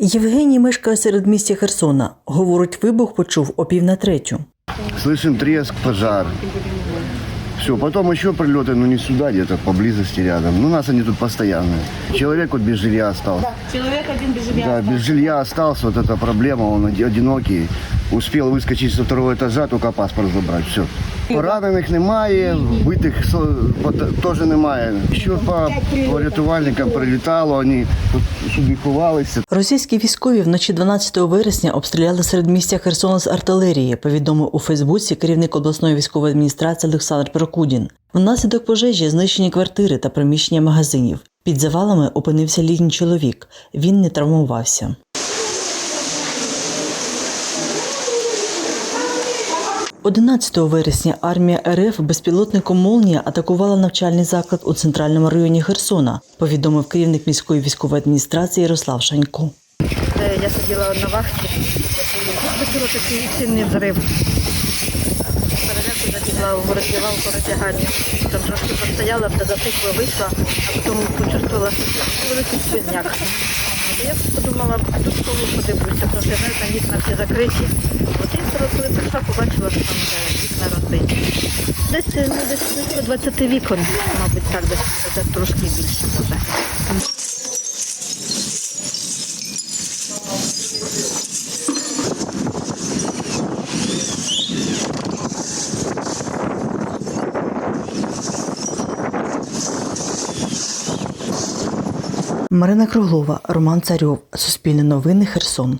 Євгеній мешкає серед місті Херсона. Говорить, вибух почув о пів на третю. Слышим треск, пожар. Все, потом еще прилеты, но не сюда, где-то поблизости рядом. Ну, у нас они тут постоянные. Человек вот без жилья остался. Человек один без жилья. Да, без жилья остался, вот эта проблема, он оди- одинокий. Успел выскочить со второго этажа, только паспорт забрать, все. Поранених немає, вбитих теж немає. Ще по, рятувальникам прилітало, вони тут. Російські військові вночі 12 вересня обстріляли середмістя Херсона з артилерії, повідомив у Фейсбуці керівник обласної військової адміністрації Олександр Прокудін. Внаслідок пожежі знищені квартири та приміщення магазинів. Під завалами опинився літній чоловік. Він не травмувався. Одинадцятого вересня армія РФ безпілотником Молнія атакувала навчальний заклад у центральному районі Херсона, повідомив керівник міської військової адміністрації Ярослав Шанько. Е, Я сиділа на вахті. Почула такий сильний взрив. Переляку забігла у роздівалку роздягальню. Там трошки постояла, та затихла, вийшла, а потім почувствувала великий сквозняк. От Я подумала, піду школу подивлюся, тому що я знаю, там вікна всі закриті. От я коли прийшла, побачила, що там вікна розбиті. Десь, ну, десь близько 20 вікон, мабуть, так, десь трошки більше може. Марина Круглова, Роман Царьов, Суспільне новини, Херсон.